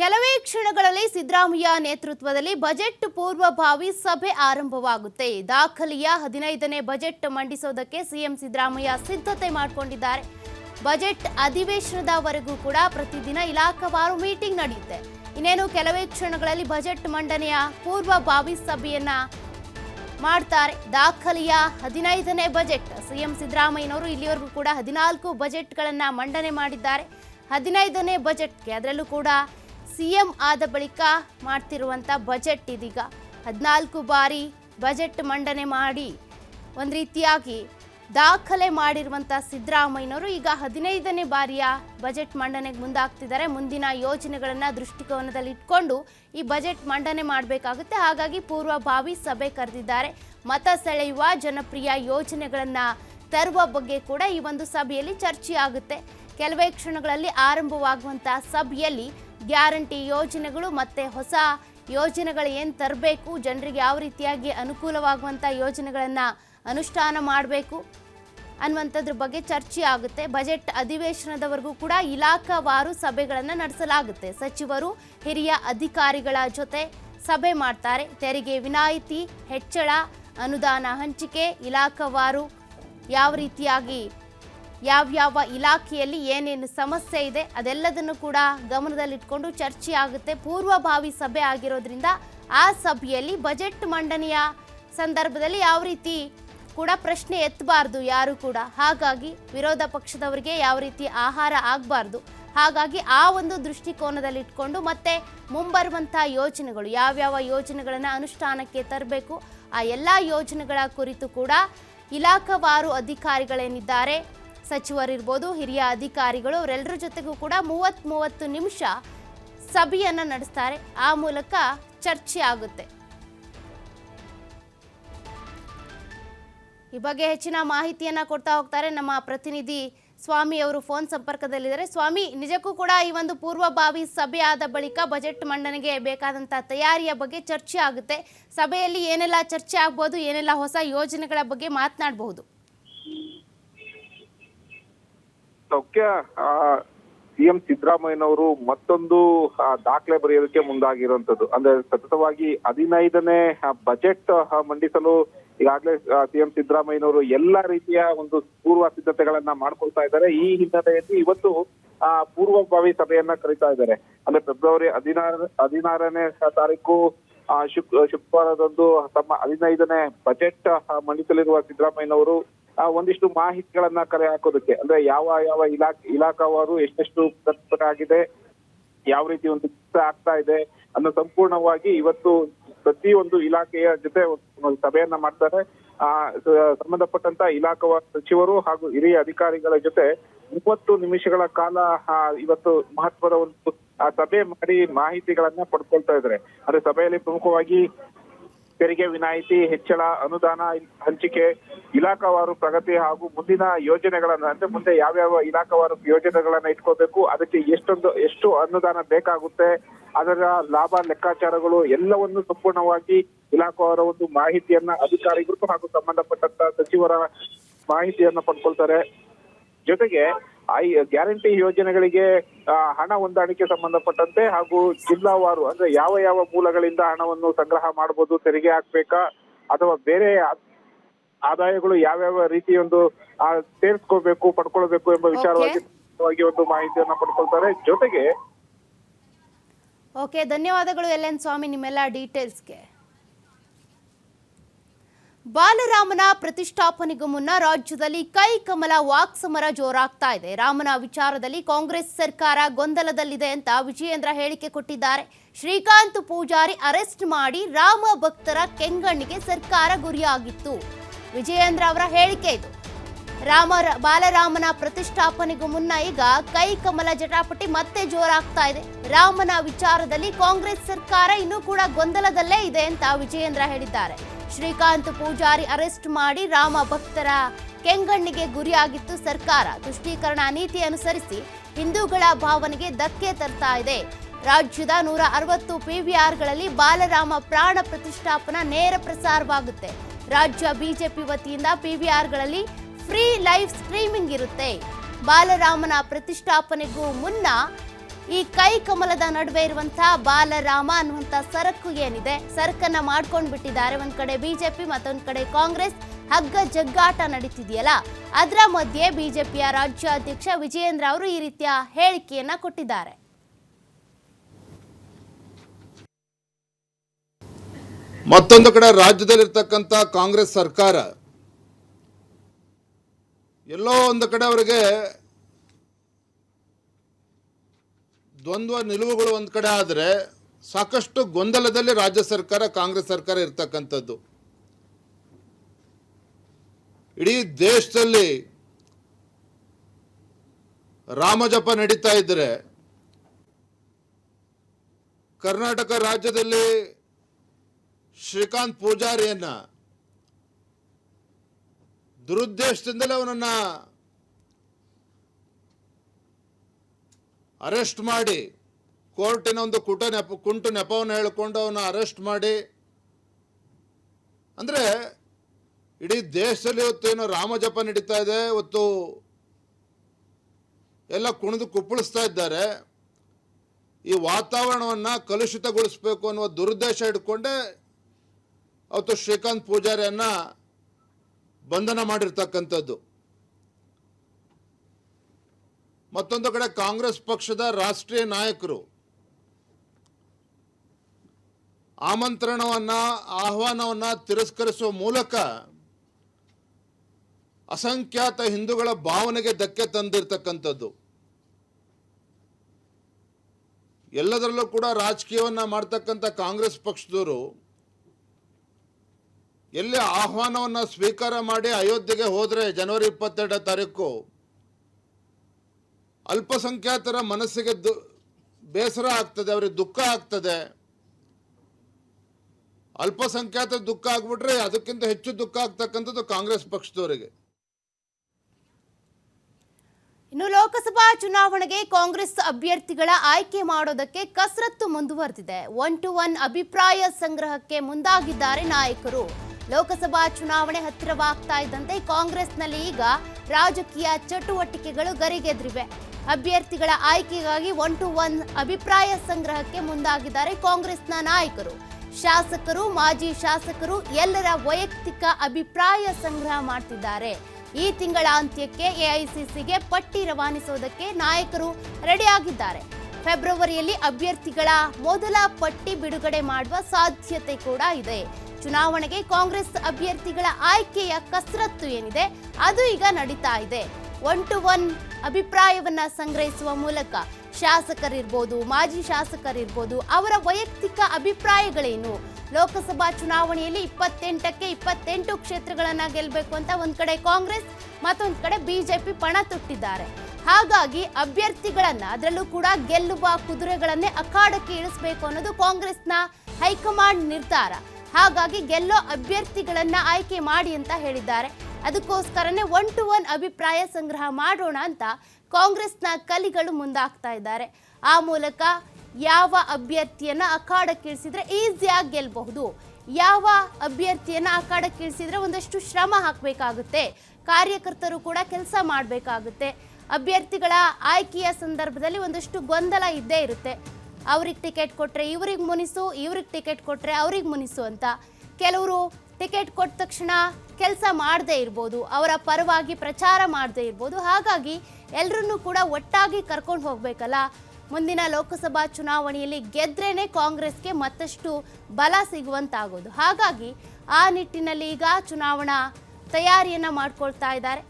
ಕೆಲವೇ ಕ್ಷಣಗಳಲ್ಲಿ ಸಿದ್ದರಾಮಯ್ಯ ನೇತೃತ್ವದಲ್ಲಿ ಬಜೆಟ್ ಪೂರ್ವಭಾವಿ ಸಭೆ ಆರಂಭವಾಗುತ್ತೆ. ದಾಖಲೆಯ ಹದಿನೈದನೇ ಬಜೆಟ್ ಮಂಡಿಸೋದಕ್ಕೆ ಸಿಎಂ ಸಿದ್ದರಾಮಯ್ಯ ಸಿದ್ಧತೆ ಮಾಡಿಕೊಂಡಿದ್ದಾರೆ. ಬಜೆಟ್ ಅಧಿವೇಶನದವರೆಗೂ ಕೂಡ ಪ್ರತಿದಿನ ಇಲಾಖಾವಾರು ಮೀಟಿಂಗ್ ನಡೆಯುತ್ತೆ. ಇನ್ನೇನು ಕೆಲವೇ ಕ್ಷಣಗಳಲ್ಲಿ ಬಜೆಟ್ ಮಂಡನೆಯ ಪೂರ್ವಭಾವಿ ಸಭೆಯನ್ನ ಮಾಡ್ತಾರೆ. ದಾಖಲೆಯ ಹದಿನೈದನೇ ಬಜೆಟ್ ಸಿಎಂ ಸಿದ್ದರಾಮಯ್ಯನವರು ಇಲ್ಲಿವರೆಗೂ ಕೂಡ ಹದಿನಾಲ್ಕು ಬಜೆಟ್ಗಳನ್ನ ಮಂಡನೆ ಮಾಡಿದ್ದಾರೆ. ಹದಿನೈದನೇ ಬಜೆಟ್ಗೆ ಅದರಲ್ಲೂ ಕೂಡ ಸಿಎಂ ಆದ ಬಳಿಕ ಮಾಡ್ತಿರುವಂಥ ಬಜೆಟ್ ಇದೀಗ. ಹದಿನಾಲ್ಕು ಬಾರಿ ಬಜೆಟ್ ಮಂಡನೆ ಮಾಡಿ ಒಂದು ರೀತಿಯಾಗಿ ದಾಖಲೆ ಮಾಡಿರುವಂಥ ಸಿದ್ದರಾಮಯ್ಯನವರು ಈಗ ಹದಿನೈದನೇ ಬಾರಿಯ ಬಜೆಟ್ ಮಂಡನೆಗೆ ಮುಂದಾಗ್ತಿದ್ದಾರೆ. ಮುಂದಿನ ಯೋಜನೆಗಳನ್ನು ದೃಷ್ಟಿಕೋನದಲ್ಲಿ ಇಟ್ಕೊಂಡು ಈ ಬಜೆಟ್ ಮಂಡನೆ ಮಾಡಬೇಕಾಗುತ್ತೆ. ಹಾಗಾಗಿ ಪೂರ್ವಭಾವಿ ಸಭೆ ಕರೆದಿದ್ದಾರೆ. ಮತ ಸೆಳೆಯುವ ಜನಪ್ರಿಯ ಯೋಜನೆಗಳನ್ನು ತರುವ ಬಗ್ಗೆ ಕೂಡ ಈ ಒಂದು ಸಭೆಯಲ್ಲಿ ಚರ್ಚೆ ಆಗುತ್ತೆ ಕೆಲವೇ ಕ್ಷಣಗಳಲ್ಲಿ ಆರಂಭವಾಗುವಂಥ ಸಭೆಯಲ್ಲಿ ಗ್ಯಾರಂಟಿ ಯೋಜನೆಗಳು ಮತ್ತೆ ಹೊಸ ಯೋಜನೆಗಳು ಏನು ತರಬೇಕು? ಜನರಿಗೆ ಯಾವ ರೀತಿಯಾಗಿ ಅನುಕೂಲವಾಗುವಂಥ ಯೋಜನೆಗಳನ್ನು ಅನುಷ್ಠಾನ ಮಾಡಬೇಕು ಅನ್ನುವಂಥದ್ರ ಬಗ್ಗೆ ಚರ್ಚೆ ಆಗುತ್ತೆ. ಬಜೆಟ್ ಅಧಿವೇಶನದವರೆಗೂ ಕೂಡ ಇಲಾಖಾವಾರು ಸಭೆಗಳನ್ನು ನಡೆಸಲಾಗುತ್ತೆ. ಸಚಿವರು, ಹಿರಿಯ ಅಧಿಕಾರಿಗಳ ಜೊತೆ ಸಭೆ ಮಾಡ್ತಾರೆ. ತೆರಿಗೆ ವಿನಾಯಿತಿ, ಹೆಚ್ಚಳ, ಅನುದಾನ ಹಂಚಿಕೆ, ಇಲಾಖಾವಾರು ಯಾವ ರೀತಿಯಾಗಿ ಯಾವ್ಯಾವ ಇಲಾಖೆಯಲ್ಲಿ ಏನೇನು ಸಮಸ್ಯೆ ಇದೆ ಅದೆಲ್ಲದನ್ನು ಕೂಡ ಗಮನದಲ್ಲಿಟ್ಕೊಂಡು ಚರ್ಚೆ ಆಗುತ್ತೆ. ಪೂರ್ವಭಾವಿ ಸಭೆ ಆಗಿರೋದ್ರಿಂದ ಆ ಸಭೆಯಲ್ಲಿ ಬಜೆಟ್ ಮಂಡನೆಯ ಸಂದರ್ಭದಲ್ಲಿ ಯಾವ ರೀತಿ ಕೂಡ ಪ್ರಶ್ನೆ ಎತ್ತಬಾರ್ದು ಯಾರು ಕೂಡ. ಹಾಗಾಗಿ ವಿರೋಧ ಪಕ್ಷದವರಿಗೆ ಯಾವ ರೀತಿ ಆಹಾರ ಆಗಬಾರ್ದು. ಹಾಗಾಗಿ ಆ ಒಂದು ದೃಷ್ಟಿಕೋನದಲ್ಲಿ ಇಟ್ಕೊಂಡು ಮತ್ತೆ ಮುಂಬರುವಂಥ ಯೋಜನೆಗಳು, ಯಾವ್ಯಾವ ಯೋಜನೆಗಳನ್ನು ಅನುಷ್ಠಾನಕ್ಕೆ ತರಬೇಕು, ಆ ಎಲ್ಲ ಯೋಜನೆಗಳ ಕುರಿತು ಕೂಡ ಇಲಾಖಾವಾರು ಅಧಿಕಾರಿಗಳೇನಿದ್ದಾರೆ ಸಚಿವರಿರ್ಬೋದು, ಹಿರಿಯ ಅಧಿಕಾರಿಗಳು ಅವರೆಲ್ಲರ ಜೊತೆಗೂ ಕೂಡ ಮೂವತ್ತ್ ಮೂವತ್ತು ನಿಮಿಷ ಸಭೆಯನ್ನು ನಡೆಸ್ತಾರೆ. ಆ ಮೂಲಕ ಚರ್ಚೆ ಆಗುತ್ತೆ. ಈ ಬಗ್ಗೆ ಹೆಚ್ಚಿನ ಮಾಹಿತಿಯನ್ನ ಕೊಡ್ತಾ ಹೋಗ್ತಾರೆ ನಮ್ಮ ಪ್ರತಿನಿಧಿ ಸ್ವಾಮಿ ಅವರು ಫೋನ್ ಸಂಪರ್ಕದಲ್ಲಿದ್ದಾರೆ. ಸ್ವಾಮಿ, ನಿಜಕ್ಕೂ ಕೂಡ ಈ ಒಂದು ಪೂರ್ವಭಾವಿ ಸಭೆ ಆದ ಬಳಿಕ ಬಜೆಟ್ ಮಂಡನೆಗೆ ಬೇಕಾದಂತ ತಯಾರಿಯ ಬಗ್ಗೆ ಚರ್ಚೆ ಆಗುತ್ತೆ. ಸಭೆಯಲ್ಲಿ ಏನೆಲ್ಲ ಚರ್ಚೆ ಆಗ್ಬೋದು, ಏನೆಲ್ಲ ಹೊಸ ಯೋಜನೆಗಳ ಬಗ್ಗೆ ಮಾತನಾಡಬಹುದು? ಮುಖ್ಯ ಸಿಎಂ ಸಿದ್ದರಾಮಯ್ಯನವರು ಮತ್ತೊಂದು ದಾಖಲೆ ಬರೆಯೋದಕ್ಕೆ ಮುಂದಾಗಿರುವಂತದ್ದು ಅಂದ್ರೆ ಸತತವಾಗಿ ಹದಿನೈದನೇ ಬಜೆಟ್ ಮಂಡಿಸಲು ಈಗಾಗಲೇ ಸಿಎಂ ಸಿದ್ದರಾಮಯ್ಯನವರು ಎಲ್ಲಾ ರೀತಿಯ ಒಂದು ಪೂರ್ವ ಸಿದ್ಧತೆಗಳನ್ನ ಮಾಡ್ಕೊಳ್ತಾ ಇದ್ದಾರೆ. ಈ ಹಿನ್ನೆಲೆಯಲ್ಲಿ ಇವತ್ತು, ಆ, ಪೂರ್ವಭಾವಿ ಸಭೆಯನ್ನ ಕರೀತಾ ಇದ್ದಾರೆ. ಅಂದ್ರೆ ಫೆಬ್ರವರಿ ಹದಿನಾರ, ಹದಿನಾರನೇ ತಾರೀಕು ಶುಕ್, ಶುಕ್ರವಾರದಂದು ತಮ್ಮ ಹದಿನೈದನೇ ಬಜೆಟ್ ಮಂಡಿಸಲಿರುವ ಸಿದ್ದರಾಮಯ್ಯನವರು ಒಂದಿಷ್ಟು ಮಾಹಿತಿಗಳನ್ನ ಕರೆ ಹಾಕೋದಕ್ಕೆ. ಅಂದ್ರೆ ಯಾವ ಯಾವ ಇಲಾಖೆ, ಇಲಾಖಾವಾರು ಎಷ್ಟೆಷ್ಟು ಆಗಿದೆ ಯಾವ ರೀತಿ ಒಂದು ಕೆಲಸ ಆಗ್ತಾ ಇದೆ ಅನ್ನೋ ಸಂಪೂರ್ಣವಾಗಿ ಇವತ್ತು ಪ್ರತಿ ಒಂದು ಇಲಾಖೆಯ ಜೊತೆ ಸಭೆಯನ್ನ ಮಾಡ್ತಾರೆ. ಆ ಸಂಬಂಧಪಟ್ಟಂತ ಇಲಾಖಾ ಸಚಿವರು ಹಾಗೂ ಹಿರಿಯ ಅಧಿಕಾರಿಗಳ ಜೊತೆ ಮೂವತ್ತು ನಿಮಿಷಗಳ ಕಾಲ ಇವತ್ತು ಮಹತ್ವದ ಒಂದು ಸಭೆ ಮಾಡಿ ಮಾಹಿತಿಗಳನ್ನ ಪಡ್ಕೊಳ್ತಾ ಇದ್ದಾರೆ. ಅಂದ್ರೆ ಸಭೆಯಲ್ಲಿ ಪ್ರಮುಖವಾಗಿ ತೆರಿಗೆ ವಿನಾಯಿತಿ, ಹೆಚ್ಚಳ, ಅನುದಾನ ಹಂಚಿಕೆ, ಇಲಾಖಾವಾರು ಪ್ರಗತಿ ಹಾಗೂ ಮುಂದಿನ ಯೋಜನೆಗಳನ್ನ, ಅಂದ್ರೆ ಮುಂದೆ ಯಾವ್ಯಾವ ಇಲಾಖಾವಾರು ಯೋಜನೆಗಳನ್ನ ಇಟ್ಕೋಬೇಕು, ಅದಕ್ಕೆ ಎಷ್ಟೊಂದು, ಎಷ್ಟು ಅನುದಾನ ಬೇಕಾಗುತ್ತೆ, ಅದರ ಲಾಭ, ಲೆಕ್ಕಾಚಾರಗಳು ಎಲ್ಲವನ್ನು ಸಂಪೂರ್ಣವಾಗಿ ಇಲಾಖಾವಾರ ಒಂದು ಮಾಹಿತಿಯನ್ನ, ಅಧಿಕಾರಿಗಳು ಹಾಗೂ ಸಂಬಂಧಪಟ್ಟಂತ ಸಚಿವರ ಮಾಹಿತಿಯನ್ನ ಪಡ್ಕೊಳ್ತಾರೆ. ಜೊತೆಗೆ, ಐ, ಗ್ಯಾರಂಟಿ ಯೋಜನೆಗಳಿಗೆ ಹಣ ಹೊಂದಾಣಿಕೆ ಸಂಬಂಧಪಟ್ಟಂತೆ ಹಾಗೂ ಜಿಲ್ಲಾವಾರು ಅಂದ್ರೆ ಯಾವ ಯಾವ ಮೂಲಗಳಿಂದ ಹಣವನ್ನು ಸಂಗ್ರಹ ಮಾಡಬಹುದು ತೆರಿಗೆ ಹಾಕ್ಬೇಕಾ ಅಥವಾ ಬೇರೆ ಆದಾಯಗಳು ಯಾವ್ಯಾವ ರೀತಿಯೊಂದು ಒಂದು ಸೇರಿಸ್ಕೋಬೇಕು ಪಡ್ಕೊಳ್ಬೇಕು ಎಂಬ ವಿಚಾರವಾಗಿ ಒಂದು ಮಾಹಿತಿಯನ್ನ ಪಡ್ಕೊಳ್ತಾರೆ. ಜೊತೆಗೆ ಓಕೆ ಧನ್ಯವಾದಗಳು ಎಲ್ ಎನ್ ಸ್ವಾಮಿ ನಿಮ್ಮೆಲ್ಲ ಡೀಟೇಲ್ಸ್ಗೆ ಬಾಲರಾಮನ ಪ್ರತಿಷ್ಠಾಪನೆಗೂ ಮುನ್ನ ರಾಜ್ಯದಲ್ಲಿ ಕೈ ಕಮಲ ವಾಕ್ಸಮರ ಜೋರಾಗ್ತಾ ಇದೆ. ರಾಮನ ವಿಚಾರದಲ್ಲಿ ಕಾಂಗ್ರೆಸ್ ಸರ್ಕಾರ ಗೊಂದಲದಲ್ಲಿದೆ ಅಂತ ವಿಜಯೇಂದ್ರ ಹೇಳಿಕೆ ಕೊಟ್ಟಿದ್ದಾರೆ. ಶ್ರೀಕಾಂತ್ ಪೂಜಾರಿ ಅರೆಸ್ಟ್ ಮಾಡಿ ರಾಮ ಭಕ್ತರ ಕೆಂಗಣ್ಣಿಗೆ ಸರ್ಕಾರ ಗುರಿಯಾಗಿತ್ತು. ವಿಜಯೇಂದ್ರ ಅವರ ಹೇಳಿಕೆ ಇದು. ರಾಮ ಬಾಲರಾಮನ ಪ್ರತಿಷ್ಠಾಪನೆಗೂ ಮುನ್ನ ಈಗ ಕೈ ಕಮಲ ಜಟಾಪಟಿ ಮತ್ತೆ ಜೋರಾಗ್ತಾ ಇದೆ. ರಾಮನ ವಿಚಾರದಲ್ಲಿ ಕಾಂಗ್ರೆಸ್ ಸರ್ಕಾರ ಇನ್ನೂ ಕೂಡ ಗೊಂದಲದಲ್ಲೇ ಇದೆ ಅಂತ ವಿಜಯೇಂದ್ರ ಹೇಳಿದ್ದಾರೆ. ಶ್ರೀಕಾಂತ್ ಪೂಜಾರಿ ಅರೆಸ್ಟ್ ಮಾಡಿ ರಾಮ ಭಕ್ತರ ಕೆಂಗಣ್ಣಿಗೆ ಗುರಿಯಾಗಿತ್ತು ಸರ್ಕಾರ. ತುಷ್ಟೀಕರಣ ನೀತಿ ಅನುಸರಿಸಿ ಹಿಂದೂಗಳ ಭಾವನೆಗೆ ಧಕ್ಕೆ ತರ್ತಾ ಇದೆ. ರಾಜ್ಯದ ನೂರ ಅರವತ್ತು ಪಿವಿಆರ್ಗಳಲ್ಲಿ ಬಾಲರಾಮ ಪ್ರಾಣ ಪ್ರತಿಷ್ಠಾಪನಾ ನೇರ ಪ್ರಸಾರವಾಗುತ್ತೆ. ರಾಜ್ಯ ಬಿಜೆಪಿ ವತಿಯಿಂದ ಪಿವಿಆರ್ಗಳಲ್ಲಿ ಫ್ರೀ ಲೈವ್ ಸ್ಟ್ರೀಮಿಂಗ್ ಇರುತ್ತೆ. ಬಾಲರಾಮನ ಪ್ರತಿಷ್ಠಾಪನೆಗೂ ಮುನ್ನ ಈ ಕೈ ಕಮಲದ ನಡುವೆ ಇರುವಂತಹ ಬಾಲರಾಮ ಅನ್ನುವಂತ ಸರಕು ಏನಿದೆ? ಸರಕನ್ನ ಮಾಡ್ಕೊಂಡು ಬಿಟ್ಟಿದ್ದಾರೆ. ಒಂದ್ ಕಡೆ ಬಿಜೆಪಿ, ಮತ್ತೊಂದ್ ಕಡೆ ಕಾಂಗ್ರೆಸ್. ಹಗ್ಗ ಜಗ್ಗಾಟ ನಡೀತಿದೆಯಲ್ಲ? ಅದರ ಮಧ್ಯೆ ಬಿಜೆಪಿಯ ರಾಜ್ಯಾಧ್ಯಕ್ಷ ವಿಜಯೇಂದ್ರ ಅವರು ಈ ರೀತಿಯ ಹೇಳಿಕೆಯನ್ನ ಕೊಟ್ಟಿದ್ದಾರೆ. ಮತ್ತೊಂದು ಕಡೆ ರಾಜ್ಯದಲ್ಲಿರ್ತಕ್ಕಂಥ ಕಾಂಗ್ರೆಸ್ ಸರ್ಕಾರ. ಎಲ್ಲೋ ಒಂದು ಕಡೆ ಅವರಿಗೆ ದ್ವಂದ್ವ ನಿಲುವುಗಳು ಒಂದು ಕಡೆ ಆದರೆ ಸಾಕಷ್ಟು ಗೊಂದಲದಲ್ಲಿ ರಾಜ್ಯ ಸರ್ಕಾರ, ಕಾಂಗ್ರೆಸ್ ಸರ್ಕಾರ ಇರ್ತಕ್ಕಂಥದ್ದು. ಇಡೀ ದೇಶದಲ್ಲಿ ರಾಮಜಪ ನಡೀತಾ ಇದ್ದರೆ ಕರ್ನಾಟಕ ರಾಜ್ಯದಲ್ಲಿ ಶ್ರೀಕಾಂತ್ ಪೂಜಾರಿಯನ್ನ ದುರುದ್ದೇಶದಿಂದಲೇ ಅವನನ್ನ ಅರೆಸ್ಟ್ ಮಾಡಿ. ಕೋರ್ಟಿನ ಒಂದು ಕುಟ ನೆಪ, ಕುಂಟು ನೆಪವನ್ನು ಹೇಳಿಕೊಂಡು ಅವನ ಅರೆಸ್ಟ್ ಮಾಡಿ. ಅಂದರೆ ಇಡೀ ದೇಶದಲ್ಲಿ ಇವತ್ತು ಏನೋ ರಾಮಜಪ ನಡೀತಾ ಇದೆ, ಇವತ್ತು ಎಲ್ಲ ಕುಣಿದು ಕುಪ್ಪಳಿಸ್ತಾ ಇದ್ದಾರೆ. ಈ ವಾತಾವರಣವನ್ನು ಕಲುಷಿತಗೊಳಿಸಬೇಕು ಅನ್ನುವ ದುರುದ್ದೇಶ ಇಟ್ಕೊಂಡೆ ಅವತ್ತು ಶ್ರೀಕಾಂತ್ ಪೂಜಾರಿಯನ್ನು ಬಂಧನ ಮಾಡಿರ್ತಕ್ಕಂಥದ್ದು. ಮತ್ತೊಂದು ಕಡೆ ಕಾಂಗ್ರೆಸ್ ಪಕ್ಷದ ರಾಷ್ಟ್ರೀಯ ನಾಯಕರು. ಆಮಂತ್ರಣವನ್ನು, ಆಹ್ವಾನವನ್ನು ತಿರಸ್ಕರಿಸುವ ಮೂಲಕ ಅಸಂಖ್ಯಾತ ಹಿಂದೂಗಳ ಭಾವನೆಗೆ ಧಕ್ಕೆ ತಂದಿರತಕ್ಕಂಥದ್ದು. ಎಲ್ಲದರಲ್ಲೂ ಕೂಡ ರಾಜಕೀಯವನ್ನು ಮಾಡ್ತಕ್ಕಂಥ ಕಾಂಗ್ರೆಸ್ ಪಕ್ಷದವರು ಎಲ್ಲಿ ಆಹ್ವಾನವನ್ನು ಸ್ವೀಕಾರ ಮಾಡಿ ಅಯೋಧ್ಯೆಗೆ ಹೋದರೆ ಜನವರಿ ಇಪ್ಪತ್ತೆರಡನೇ ತಾರೀಕು ಅಲ್ಪಸಂಖ್ಯಾತರ ಮನಸ್ಸಿಗೆ ದು, ಬೇಸರ ಆಗ್ತದೆ, ಅವರಿಗೆ ದುಃಖ ಆಗ್ತದೆ. ಅಲ್ಪಸಂಖ್ಯಾತ ದುಃಖ ಆಗ್ಬಿಟ್ರೆ ಅದಕ್ಕಿಂತ ಹೆಚ್ಚು ದುಃಖ ಆಗ್ತಕ್ಕಂಥದ್ದು ಕಾಂಗ್ರೆಸ್ ಪಕ್ಷದವರಿಗೆ. ಇನ್ನು ಲೋಕಸಭಾ ಚುನಾವಣೆಗೆ ಕಾಂಗ್ರೆಸ್ ಅಭ್ಯರ್ಥಿಗಳ ಆಯ್ಕೆ ಮಾಡೋದಕ್ಕೆ ಕಸರತ್ತು ಮುಂದುವರೆದಿದೆ. ಒನ್ ಟು ಒನ್ ಅಭಿಪ್ರಾಯ ಸಂಗ್ರಹಕ್ಕೆ ಮುಂದಾಗಿದ್ದಾರೆ ನಾಯಕರು. ಲೋಕಸಭಾ ಚುನಾವಣೆ ಹತ್ತಿರವಾಗ್ತಾ ಇದ್ದಂತೆ ಕಾಂಗ್ರೆಸ್ನಲ್ಲಿ ಈಗ ರಾಜಕೀಯ ಚಟುವಟಿಕೆಗಳು ಗರಿಗೆದ್ರಿವೆ. ಅಭ್ಯರ್ಥಿಗಳ ಆಯ್ಕೆಗಾಗಿ ಒನ್ ಟು ಒನ್ ಅಭಿಪ್ರಾಯ ಸಂಗ್ರಹಕ್ಕೆ ಮುಂದಾಗಿದ್ದಾರೆ ಕಾಂಗ್ರೆಸ್ನ ನಾಯಕರು. ಶಾಸಕರು, ಮಾಜಿ ಶಾಸಕರು ಎಲ್ಲರ ವೈಯಕ್ತಿಕ ಅಭಿಪ್ರಾಯ ಸಂಗ್ರಹ ಮಾಡ್ತಿದ್ದಾರೆ. ಈ ತಿಂಗಳ ಅಂತ್ಯಕ್ಕೆ ಎಐಸಿಸಿಗೆ ಪಟ್ಟಿ ರವಾನಿಸುವುದಕ್ಕೆ ನಾಯಕರು ರೆಡಿಯಾಗಿದ್ದಾರೆ ಫೆಬ್ರವರಿಯಲ್ಲಿ ಅಭ್ಯರ್ಥಿಗಳ ಮೊದಲ ಪಟ್ಟಿ ಬಿಡುಗಡೆ ಮಾಡುವ ಸಾಧ್ಯತೆ ಕೂಡ ಇದೆ. ಚುನಾವಣೆಗೆ ಕಾಂಗ್ರೆಸ್ ಅಭ್ಯರ್ಥಿಗಳ ಆಯ್ಕೆಯ ಕಸರತ್ತು ಏನಿದೆ, ಅದು ಈಗ ನಡೀತಾ ಇದೆ. ಒನ್ ಟು ಒನ್ ಅಭಿಪ್ರಾಯವನ್ನು ಸಂಗ್ರಹಿಸುವ ಮೂಲಕ ಶಾಸಕರಿರ್ಬೋದು, ಮಾಜಿ ಶಾಸಕರಿರ್ಬೋದು ಅವರ ವೈಯಕ್ತಿಕ ಅಭಿಪ್ರಾಯಗಳೇನು? ಲೋಕಸಭಾ ಚುನಾವಣೆಯಲ್ಲಿ ಇಪ್ಪತ್ತೆಂಟಕ್ಕೆ ಇಪ್ಪತ್ತೆಂಟು ಕ್ಷೇತ್ರಗಳನ್ನು ಗೆಲ್ಲಬೇಕು ಅಂತ ಒಂದು ಕಡೆ ಕಾಂಗ್ರೆಸ್, ಮತ್ತೊಂದು ಕಡೆ ಬಿಜೆಪಿ ಪಣ ತೊಟ್ಟಿದ್ದಾರೆ. ಹಾಗಾಗಿ ಅಭ್ಯರ್ಥಿಗಳನ್ನು ಅದರಲ್ಲೂ ಕೂಡ ಗೆಲ್ಲುವ ಕುದುರೆಗಳನ್ನೇ ಅಖಾಡಕ್ಕೆ ಇಳಿಸಬೇಕು ಅನ್ನೋದು ಕಾಂಗ್ರೆಸ್ನ ಹೈಕಮಾಂಡ್ ನಿರ್ಧಾರ. ಹಾಗಾಗಿ ಗೆಲ್ಲೋ ಅಭ್ಯರ್ಥಿಗಳನ್ನು ಆಯ್ಕೆ ಮಾಡಿ ಅಂತ ಹೇಳಿದ್ದಾರೆ. ಅದಕ್ಕೋಸ್ಕರನೇ ಒನ್ ಟು ಒನ್ ಅಭಿಪ್ರಾಯ ಸಂಗ್ರಹ ಮಾಡೋಣ ಅಂತ ಕಾಂಗ್ರೆಸ್ನ ಕಲಿಗಳು ಮುಂದಾಗ್ತಾ ಇದ್ದಾರೆ. ಆ ಮೂಲಕ ಯಾವ ಅಭ್ಯರ್ಥಿಯನ್ನ ಅಖಾಡಕ್ಕಿಳಿಸಿದ್ರೆ ಈಸಿಯಾಗಿ ಗೆಲ್ಲಬಹುದು ಯಾವ ಅಭ್ಯರ್ಥಿಯನ್ನ ಅಖಾಡಕ್ಕಿಳಿಸಿದ್ರೆ ಒಂದಷ್ಟು ಶ್ರಮ ಹಾಕಬೇಕಾಗುತ್ತೆ. ಕಾರ್ಯಕರ್ತರು ಕೂಡ ಕೆಲಸ ಮಾಡಬೇಕಾಗುತ್ತೆ. ಅಭ್ಯರ್ಥಿಗಳ ಆಯ್ಕೆಯ ಸಂದರ್ಭದಲ್ಲಿ ಒಂದಷ್ಟು ಗೊಂದಲ ಇದ್ದೇ ಇರುತ್ತೆ. ಅವ್ರಿಗೆ ಟಿಕೆಟ್ ಕೊಟ್ಟರೆ ಇವ್ರಿಗೆ ಮುನಿಸು, ಇವ್ರಿಗೆ ಟಿಕೆಟ್ ಕೊಟ್ಟರೆ ಅವ್ರಿಗೆ ಮುನಿಸು ಅಂತ. ಕೆಲವರು ಟಿಕೆಟ್ ಕೊಟ್ಟ ತಕ್ಷಣ ಕೆಲಸ ಮಾಡದೇ ಇರ್ಬೋದು, ಅವರ ಪರವಾಗಿ ಪ್ರಚಾರ ಮಾಡದೇ ಇರ್ಬೋದು, ಹಾಗಾಗಿ ಎಲ್ಲರನ್ನೂ ಕೂಡ ಒಟ್ಟಾಗಿ ಕರ್ಕೊಂಡು ಹೋಗಬೇಕಲ್ಲ? ಮುಂದಿನ ಲೋಕಸಭಾ ಚುನಾವಣೆಯಲ್ಲಿ ಗೆದ್ರೇನೆ ಕಾಂಗ್ರೆಸ್ಗೆ ಮತ್ತಷ್ಟು ಬಲ ಸಿಗುವಂತಾಗೋದು. ಹಾಗಾಗಿ ಆ ನಿಟ್ಟಿನಲ್ಲಿ ಈಗ ಚುನಾವಣಾ ತಯಾರಿಯನ್ನು ಮಾಡ್ಕೊಳ್ತಾ ಇದ್ದಾರೆ.